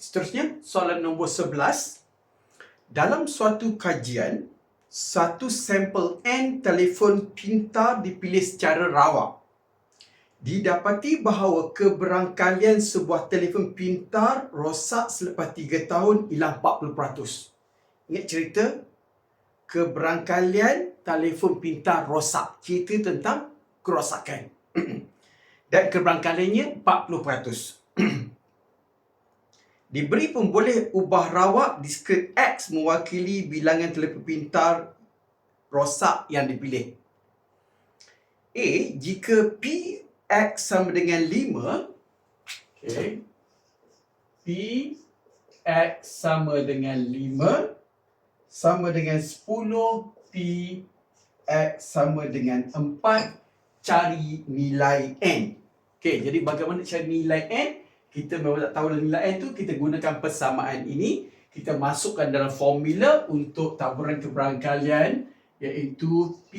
Seterusnya, soalan nombor 11. Dalam suatu kajian, satu sampel N telefon pintar dipilih secara rawak. Didapati bahawa keberangkalian sebuah telefon pintar rosak selepas 3 tahun ialah 40%. Ingat cerita? Keberangkalian telefon pintar rosak. Cerita tentang kerosakan. Dan keberangkaliannya 40%. Diberi pemboleh ubah rawak diskret X mewakili bilangan telefon pintar rosak yang dipilih. A. Jika P X sama dengan 5 okay. P X sama dengan 5 sama dengan 10 P X sama dengan 4 cari nilai N. Okey, jadi bagaimana cari nilai N? Kita memang tak tahu nilai tu, kita gunakan persamaan ini. Kita masukkan dalam formula untuk taburan keberangkalian iaitu P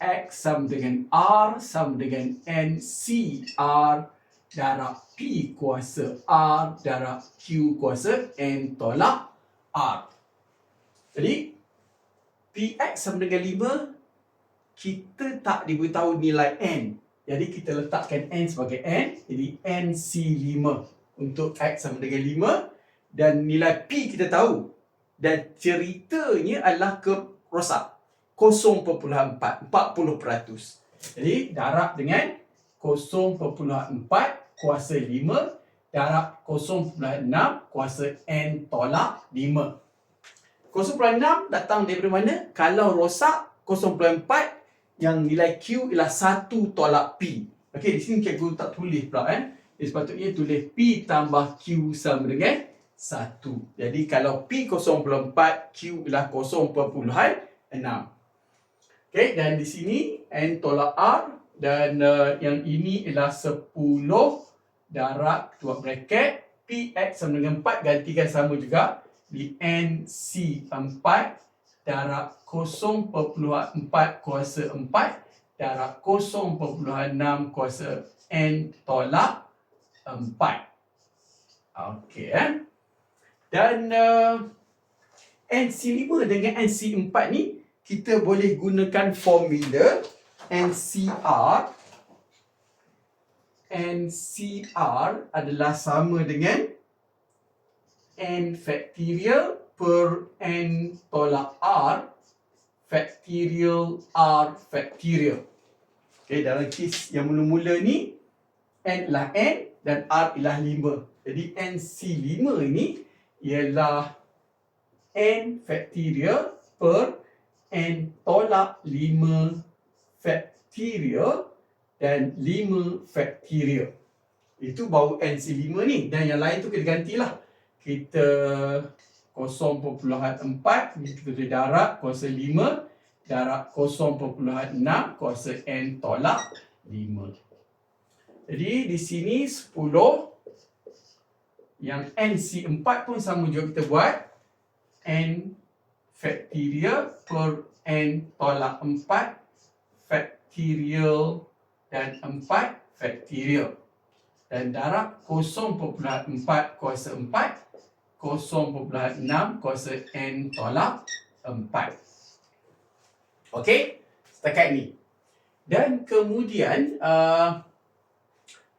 X sama dengan R sama dengan N C R darab P kuasa R darab Q kuasa N tolak R. Jadi, PX sama dengan 5, kita tak diberitahu nilai N. Jadi kita letakkan N sebagai N. Jadi NC5 untuk X sama dengan 5. Dan nilai P kita tahu. Dan ceritanya adalah ke rosak. 0.4. 40%. Jadi darab dengan 0.4 kuasa 5 darab 0.6 kuasa N tolak 5. 0.6 datang daripada mana? Kalau rosak 0.4 yang nilai Q ialah 1 tolak P. Okey, di sini cikgu tak tulis pula kan. Jadi sepatutnya tulis P tambah Q sama dengan 1. Jadi kalau P 0.4, Q ialah 0.6. Okey, dan di sini N tolak R dan uh, yang ini ialah 10 darab tuak bracket PX sama dengan 4 gantikan sama juga di NC 4 darab 0.4 kuasa 4 darab 0.6 kuasa N tolak 4. Okey eh. Dan uh, NC5 dengan NC4 ni kita boleh gunakan formula NCR NCR adalah sama dengan N factorial per N tolak R factorial R factorial. Okay, dalam kes yang mula-mula ni, N ialah N dan R ialah 5. Jadi NC5 ini ialah N factorial per N tolak 5 factorial dan 5 factorial. Itu baru NC5 ni. Dan yang lain tu kita gantilah. Kita 0.4 kita tulis darab kuasa 5 darab 0.6 kuasa n tolak 5. Jadi di sini 10 yang NC4 pun sama juga kita buat n factorial per n tolak 4 factorial dan 4 factorial. Dan darab 0.4 kuasa 4 0.6 kuasa N tolak 4. Okey, setakat ni. Dan kemudian, uh,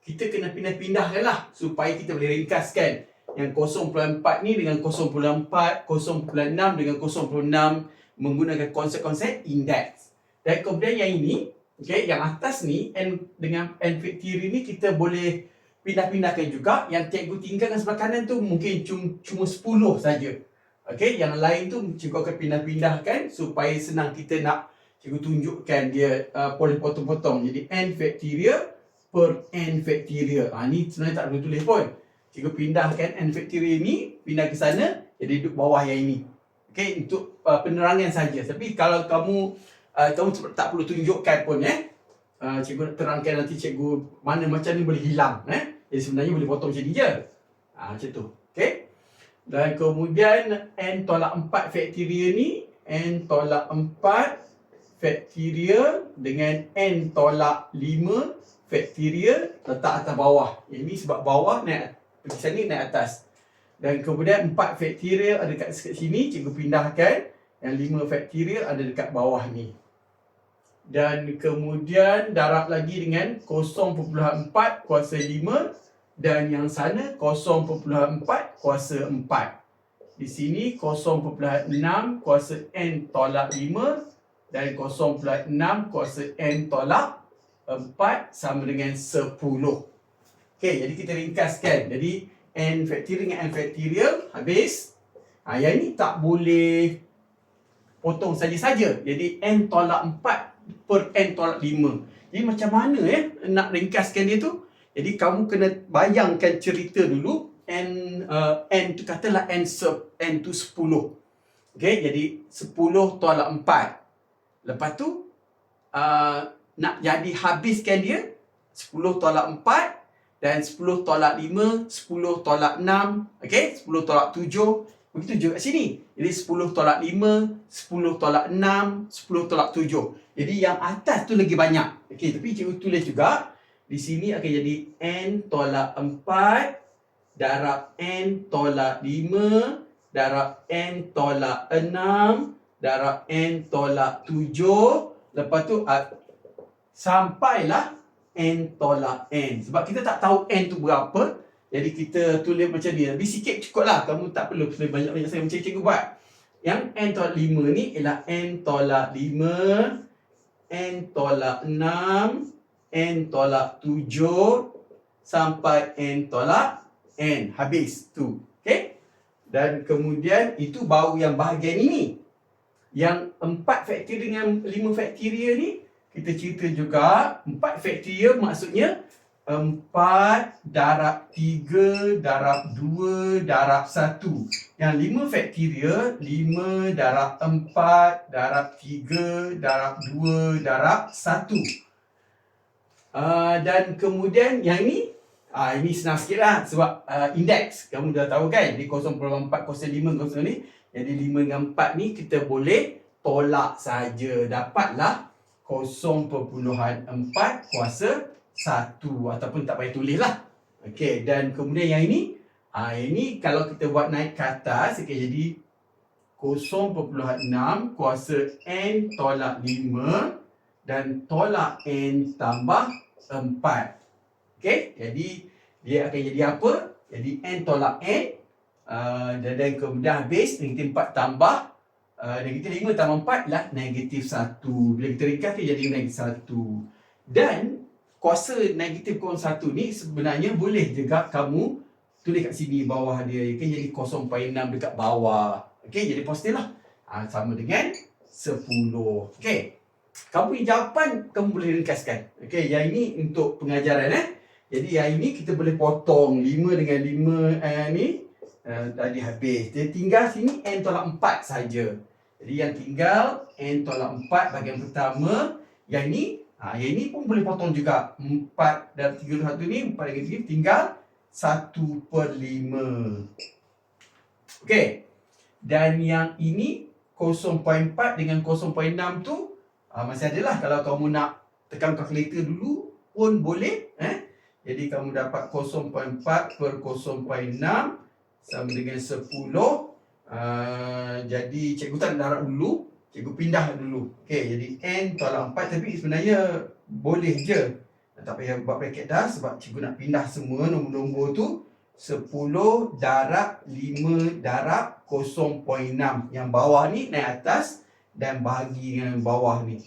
kita kena pindah-pindahkan lah supaya kita boleh ringkaskan yang 0.4 ni dengan 0.4, 0.6 dengan 0.6 menggunakan konsep-konsep indeks. Dan kemudian yang ini, okay, yang atas ni, N dengan N factorial ni kita boleh pindah-pindahkan juga yang cikgu tinggalkan sebelah kanan tu mungkin cuma, cuma 10 saja. Okey, yang lain tu cikgu akan pindah-pindahkan supaya senang kita nak cikgu tunjukkan dia uh, potong-potong. Jadi n factorial per n factorial. Ha, ni sebenarnya tak perlu tulis pun. Cikgu pindahkan n factorial ni pindah ke sana jadi duduk bawah yang ini. Okey, untuk uh, penerangan saja. Tapi kalau kamu uh, kamu tak perlu tunjukkan pun eh. Uh, cikgu nak terangkan nanti cikgu mana macam ni boleh hilang eh. Jadi sebenarnya boleh potong macam ni je. Ha, macam tu. Okay. Dan kemudian n tolak 4 faktorial ni n tolak 4 faktorial dengan n tolak 5 faktorial letak atas bawah. Ini sebab bawah naik pergi sana naik atas. Dan kemudian 4 faktorial ada dekat sini, cikgu pindahkan. Yang 5 faktorial ada dekat bawah ni. Dan kemudian darab lagi dengan 0.4 kuasa 5 dan yang sana 0.4 kuasa 4. Di sini 0.6 kuasa n tolak 5 dan 0.6 kuasa n tolak 4 sama dengan 10. Okey, jadi kita ringkaskan. Jadi n faktorial dengan n faktorial habis. Ha, yang ni tak boleh potong saja-saja. Jadi n tolak 4 per n tolak 5. Jadi macam mana eh nak ringkaskan dia tu? Jadi kamu kena bayangkan cerita dulu n uh, n tu katalah n se n tu 10. Okey, jadi 10 tolak 4. Lepas tu uh, nak jadi habiskan dia 10 tolak 4 dan 10 tolak 5, 10 tolak 6, okey, 10 tolak 7. Begitu juga kat sini. Jadi 10 tolak 5, 10 tolak 6, 10 tolak 7. Jadi yang atas tu lagi banyak. Okey, tapi cikgu tulis juga di sini akan jadi n tolak 4 darab n tolak 5 darab n tolak 6 darab n tolak 7 lepas tu sampailah n tolak n. Sebab kita tak tahu n tu berapa. Jadi kita tulis macam ni. Lebih sikit cukup lah. Kamu tak perlu tulis banyak-banyak saya macam cikgu buat. Yang n tolak 5 ni ialah n tolak 5. n tolak 6. n tolak 7. Sampai n tolak n. Habis tu. Okay? Dan kemudian itu baru yang bahagian ini. Yang 4 faktor dengan 5 faktorial ni kita cerita juga 4 faktorial maksudnya 4 darab 3 darab 2 darab 1. Yang 5 faktorial 5 darab 4 darab 3 darab 2 darab 1. Uh, dan kemudian yang ini uh, ini senang sikit lah sebab uh, indeks kamu dah tahu kan di 0.4, 0.5, 0.5 ni jadi 5 dengan 4 ni kita boleh tolak saja dapatlah 0.4 kuasa 1 ataupun tak payah tulis lah. Okey, dan kemudian yang ini, ah ini kalau kita buat naik ke atas, okay, jadi 0.6 kuasa n tolak 5 dan tolak n tambah 4. Okey, jadi dia akan jadi apa? Jadi n tolak n uh, dan kemudian habis negatif 4 tambah uh, negatif 5 tambah 4 lah negatif 1. Bila kita ringkas dia jadi negatif 1. Dan kuasa negatif kurang 1 ni sebenarnya boleh juga kamu tulis kat sini bawah dia. Ia kan jadi 0.6 dekat bawah. Okey, jadi positif lah. Ha, sama dengan 10. Okey. Kamu punya jawapan kamu boleh ringkaskan. Okey, yang ini untuk pengajaran eh. Jadi yang ini kita boleh potong 5 dengan 5 eh, ni. Uh, tadi habis. Jadi tinggal sini n tolak 4 saja. Jadi yang tinggal n tolak 4 bahagian pertama. Yang ini, ha, yang ini pun boleh potong juga. 4 dan 3 1 ni, 4 dan 3 tinggal 1 per 5. Okey. Dan yang ini 0.4 dengan 0.6 tu ha, masih ada lah. Kalau kamu nak tekan kalkulator dulu pun boleh. Eh? Jadi kamu dapat 0.4 per 0.6 sama dengan 10. Ah, jadi cikgu tak darab dulu, cikgu pindah dulu. Okey, jadi n tolak 4 tapi sebenarnya boleh je. Tak payah buat bracket dah sebab cikgu nak pindah semua nombor-nombor tu 10 darab 5 darab 0.6. Yang bawah ni naik atas dan bahagi dengan bawah ni.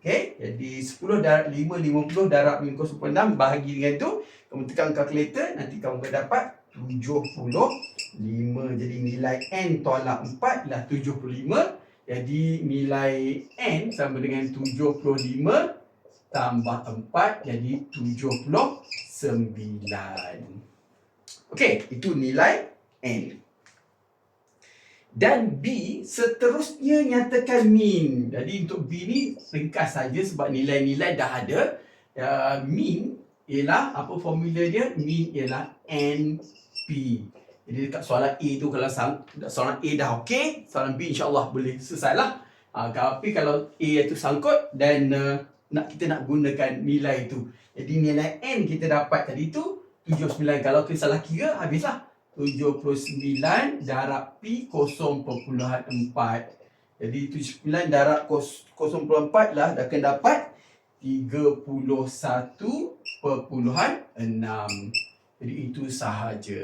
Okey, jadi 10 darab 5, 50 darab 0.6 bahagi dengan tu. Kamu tekan kalkulator, nanti kamu akan dapat 75 jadi nilai n tolak 4 ialah 75 jadi nilai n sama dengan 75 tambah 4 jadi 79 Okey, itu nilai n dan B seterusnya nyatakan min. Jadi untuk B ni ringkas saja sebab nilai-nilai dah ada. Uh, min ialah apa formula dia? Min ialah n P. Jadi dekat soalan A tu kalau soalan A dah okey, soalan B insya-Allah boleh selesailah. Ha, tapi kalau A itu sangkut dan uh, nak kita nak gunakan nilai itu. Jadi nilai N kita dapat tadi tu 79. Kalau kita salah kira habislah. 79 darab P 0.4. Jadi 79 darab 0.4 lah dah akan dapat 31.6. Jadi itu sahaja.